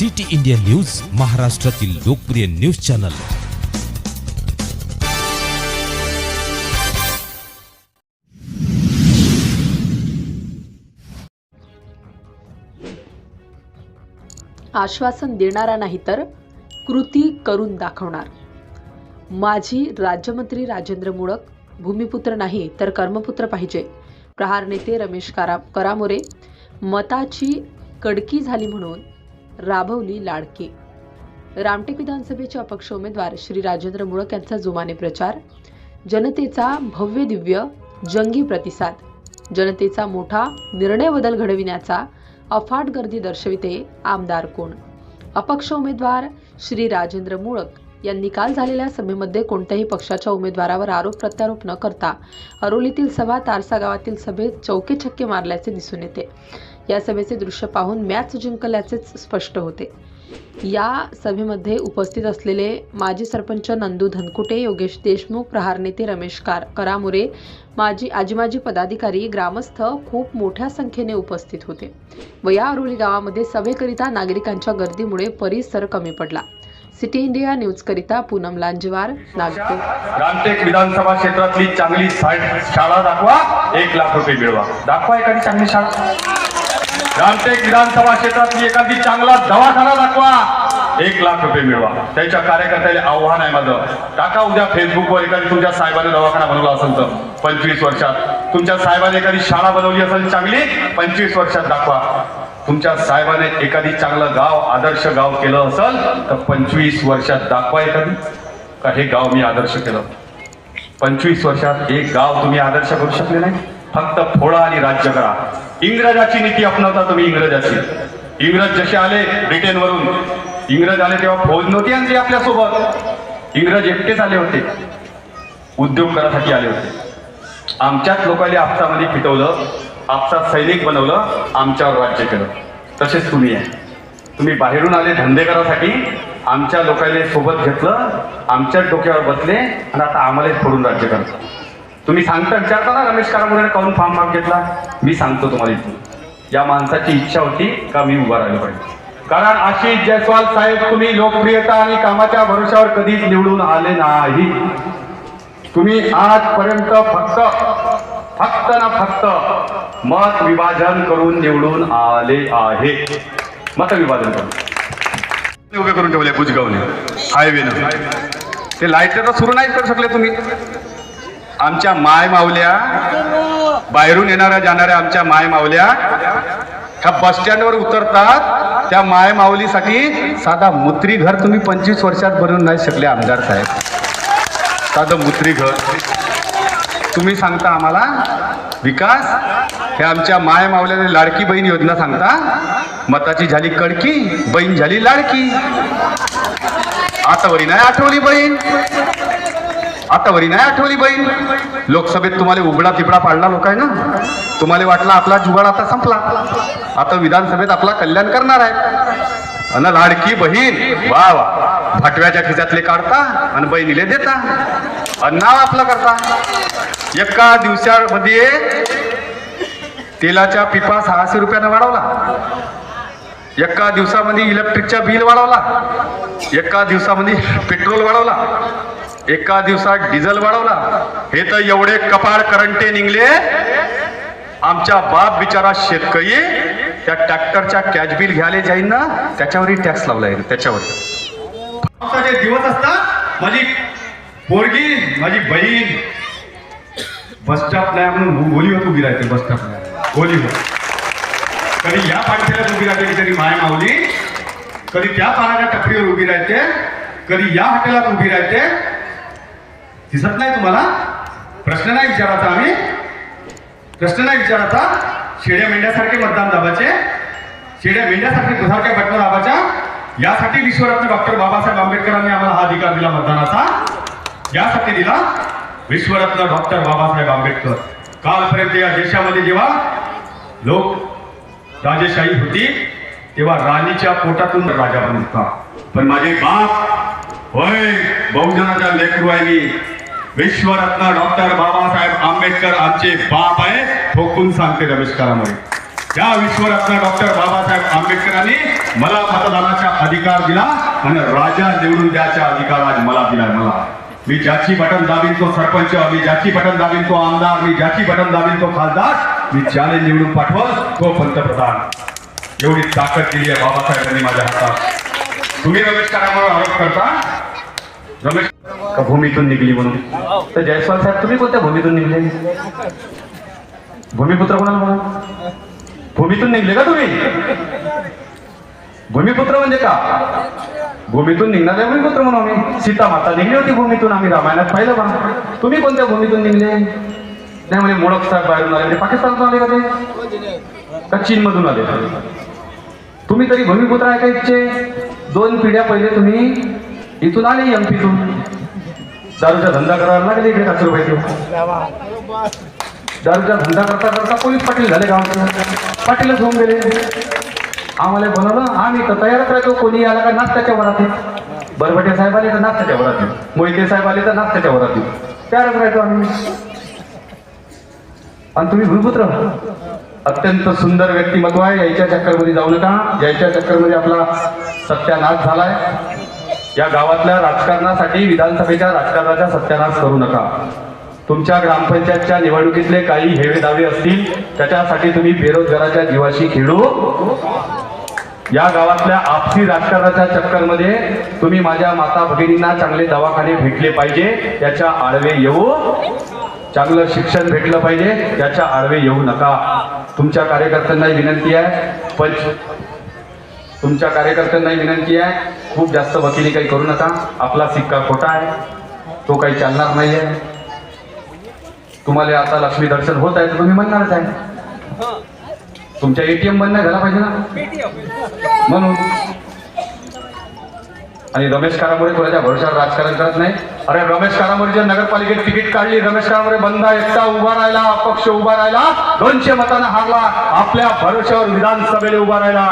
City India news महाराष्ट्रातील लोकप्रिय news channel. आश्वासन देणारा नाही तर कृती करून दाखवणार. माझी राज्यमंत्री राजेंद्र मुळक भूमिपुत्र नाही तर कर्मपुत्र पाहिजे. प्रहार नेते रमेश कारा करामोरे मताची कडकी झाली म्हणून राबवली लाडके. रामटेक विधानसभेचे अपक्ष उमेदवार श्री राजेंद्र मुळक यांचा जुमाने प्रचार जनतेचा भव्य दिव्य जंगी प्रतिसाद जनतेचा मोठा निर्णय बदल घडविण्याचा अफाट गर्दी दर्शविते आमदार कोण? अपक्ष उमेदवार श्री राजेंद्र मुळक यांनी काल झालेल्या सभेमध्ये कोणत्याही पक्षाच्या उमेदवारावर आरोप प्रत्यारोप न करता अरोलीतील सभा तारसा गावातील सभेत चौके छक्के मारल्याचे दिसून येते. या सभेचे दृश्य पाहून मॅच जिंकल्याचेच स्पष्ट होते. या सभेमध्ये उपस्थित असलेले माजी सरपंच नंदू धनकुटे योगेश देशमुख प्रहार नेते रमेश कार करामुरे माजी आजी माजी पदाधिकारी ग्रामस्थ खूप मोठ्या संख्येने उपस्थित होते व या अरोली गावामध्ये सभेकरिता नागरिकांच्या गर्दीमुळे परिसर कमी पडला. सिटी इंडिया न्यूजकरिता पूनम लांजेवार नागपूर. रामटेक विधानसभा क्षेत्रातली चांगली शाळा दाखवा एक लाख रुपये मिळवा. दाखवा एखादी चांगली शाळा. रामटेक विधानसभा क्षेत्रातली एखादी चांगला दवाखाना दाखवा. एक लाख रुपये मिळवा. त्याच्या कार्यकर्त्याला आव्हान आहे माझं. टाका उद्या फेसबुकवर एखादी तुमच्या साहेबाने दवाखाना बनवला असेल तर. पंचवीस वर्षात. तुमच्या साहेबाने एखादी शाळा बनवली असेल चांगली पंचवीस वर्षात दाखवा. तुमच्या साहेबाने एखादी चांगलं गाव आदर्श गाव केलं असेल तर पंचवीस वर्षात दाखवा एखादी. का हे गाव मी आदर्श केलं? पंचवीस वर्षात एक गाव तुम्ही आदर्श करू शकले नाही? फक्त फोडा आणि राज्य करा. इंग्रजाची नीती अपनावता तुम्ही इंग्रजाची. इंग्रज जसे आले ब्रिटनवरून इंग्रज आले तेव्हा फौज नव्हती आणली आपल्यासोबत. इंग्रज एकटेच आले होते. उद्योग करासाठी आले होते. आमच्याच लोकांनी आपसामध्ये फिटवलं आपसा सैनिक बनवलं आमच्यावर राज्य केलं. तसेच तुम्ही आहे. तुम्ही बाहेरून आले धंदे करासाठी आमच्या लोकांनी सोबत घेतलं आमच्याच डोक्यावर बसले आणि आता आम्हालाच फोडून राज्य करता. तुम्ही सांगता विचारता ना रमेश कारामुळे काऊन फॉर्म माग घेतला? मी सांगतो तुम्हाला इथून. या माणसाची इच्छा होती का मी उभा राहिलो पाहिजे. कारण आशिष जयस्वाल साहेब तुम्ही लोकप्रियता आणि कामाच्या भरोशावर कधीच निवडून आले नाही. तुम्ही आजपर्यंत फक्त फक्त ना फक्त मत विभाजन करून निवडून आले आहे. मत विभाजन करून. उभे करून ठेवले बुजगावने हायवेनं. ते लाइट तर सुरू नाही करू शकले तुम्ही. आमच्या माय मावल्या बाहेरून येणाऱ्या जाणाऱ्या आमच्या माय मावल्या ह्या बस स्टँडवर उतरतात. त्या माय माऊलीसाठी साधा मुत्री घर तुम्ही पंचवीस वर्षात बनवून नाही शकले आमदार साहेब. साधं मुत्री घर. तुम्ही सांगता आम्हाला? विकास हे आमच्या माय मावल्याने लाडकी बहीण योजना सांगता. मताची झाली कडकी बहीण झाली लाडकी. आतावरी नाही आठवली बहीण. आतावरी नाही आठवली बहीण लोकसभेत तुम्हाला उघडा तिबडा पाडला लोकांना आहे ना? तुम्हाला वाटला आपला जुगाड आता संपला. आता विधानसभेत आपला कल्याण करणार आहे. अन लाडकी बहीण वा वा. फाटव्याच्या खिशातले काढता आणि बहिणीले देता. आणि नाव आपलं करता. एका दिवसामध्ये तेलाच्या पिपा सहाशे रुपयानं वाढवला. एका दिवसामध्ये इलेक्ट्रिकच्या बिल वाढवला. एका दिवसामध्ये पेट्रोल वाढवला. एका दिवसात डिझेल वाढवला. हे तर एवढे कपाळ करंटे निघले. आमच्या बाप बिचारा शेतकरी त्या ट्रॅक्टरच्या कॅश बिल घ्यायला जाईन ना त्याच्यावरही टॅक्स लावला त्याच्यावर. पावसाचे दिवस असतात माझी पोरगी माझी बहीण बस स्टॉप नाही म्हणून गोलीवर उभी राहते बस होली गोलीवर कधी या पाठीला उभी राहते कधी माय माऊली. कधी त्या पाण्याच्या टपरीवर उभी राहते कधी या हॉटेलात उभी राहते दिसत नाही तुम्हाला? प्रश्न नाही विचारायचा आम्ही. प्रश्न नाही विचारायचा. शेड्या मेंढ्यासारखे मतदान दाबाचे शेड्या मेंढ्यासारखे दुधारच्या बटन दाबाच्या यासाठी विश्वरत्न डॉक्टर बाबासाहेब आंबेडकरांनी आम्हाला हा अधिकार दिला मतदानाचा. यासाठी दिला विश्वरत्न डॉक्टर बाबासाहेब आंबेडकर. कालपर्यंत या देशामध्ये जेव्हा लोक राजेशाही होती तेव्हा राणीच्या पोटातून राजा बनता. पण माझे बाप होय बहुजनाच्या लेखरू आहे मी. विश्वरत्न डॉक्टर बाबासाहेब आंबेडकर आमचे बाप आहे. ठोकून सांगते रमेश या त्या विश्वरत्न डॉक्टर बाबासाहेब आंबेडकरांनी मला मतदानाचा अधिकार दिला आणि राजा निवडून द्यायचा अधिकार आज मला दिलाय मला. मी ज्याची बटन दाबीन तो सरपंच मी ज्याची बटन दाबीन तो आमदार मी ज्याची बटन दाबीन तो खासदार मी ज्याने निवडून पाठवल तो पंतप्रधान. एवढी ताकद दिली आहे बाबासाहेबांनी माझ्या हातात. तुम्ही रमेश करावर आरोप करता. का भूमीतून निघली म्हणून? तर जयस्वाल साहेब तुम्ही कोणत्या भूमीतून निघले? भूमिपुत्र कोणाला म्हणा? भूमीतून निघले का तुम्ही? भूमिपुत्र म्हणजे का? भूमीतून निघणारे भूमिपुत्र म्हणून आम्ही. सीता माता निघली होती भूमीतून आम्ही रामायणात पाहिलं बा. तुम्ही कोणत्या भूमीतून निघले? नाही म्हणजे मोडक साहेब बाहेरून आले. म्हणजे पाकिस्तानतून आले का ते? का चीन मधून आले? तुम्ही तरी भूमिपुत्र आहे का इच्छे दोन पिढ्या पहिले तुम्ही इथून आले एमपीतून दारूचा धंदा करायला लागले इकडे रुपये दारूचा धंदा करता करता पोलीस पाटील झाले गावात पाटीलच होऊन गेले. आम्हाला बनवलं आम्ही तर तयारच राहतो. कोणी आला का नाश्त्याच्या वरात? बरबटे साहेब आले तर नाश्त्याच्या वरात. मोहिते साहेब आले तर नाश्त्याच्या वरात. तयारच राहतो आम्ही. आणि तुम्ही भूपुत्र अत्यंत सुंदर व्यक्तिमत्व आहे. याच्या चक्करमध्ये जाऊ नका. याच्या चक्करमध्ये आपला सत्यानाश झालाय. या गावातल्या राजकारणासाठी विधानसभेच्या राजकारणाचा सत्यानाश करू नका. तुमच्या ग्रामपंचायतच्या निवडणुकीतले काही हेवे दावे असतील त्याच्यासाठी तुम्ही बेरोजगाराच्या जीवाशी खेळू. या गावातल्या आपसी राजकारणाच्या चक्करमध्ये तुम्ही माझ्या माता भगिनींना चांगले दवाखाने भेटले पाहिजे त्याच्या आडवे येऊ. चांगलं शिक्षण भेटलं पाहिजे त्याच्या आडवे येऊ नका. तुमच्या कार्यकर्त्यांना विनंती आहे पंच तुमच्या कार्यकर्त्यांना विनंती आहे खूप जास्त वकिली काही करू नका. आपला सिक्का खोटा आहे. तो काही चालणार नाही आहे तुम्हाला आता लक्ष्मी दर्शन होत आहे तर तुम्ही म्हणणारच आहे. तुमच्या एटीएम बंद नाही झाला पाहिजे ना? म्हणून. आणि रमेश कारामोरे कोणाच्या भरोशावर राजकारण करत नाही अरे रमेश कारामोरेच्या नगरपालिकेत तिकीट काढली रमेश कारामोरे बंद एकटा उभा राहिला अपक्ष उभा राहिला. दोनशे मतांना हारला. आपल्या भरोशावर विधानसभेला उभा राहिला.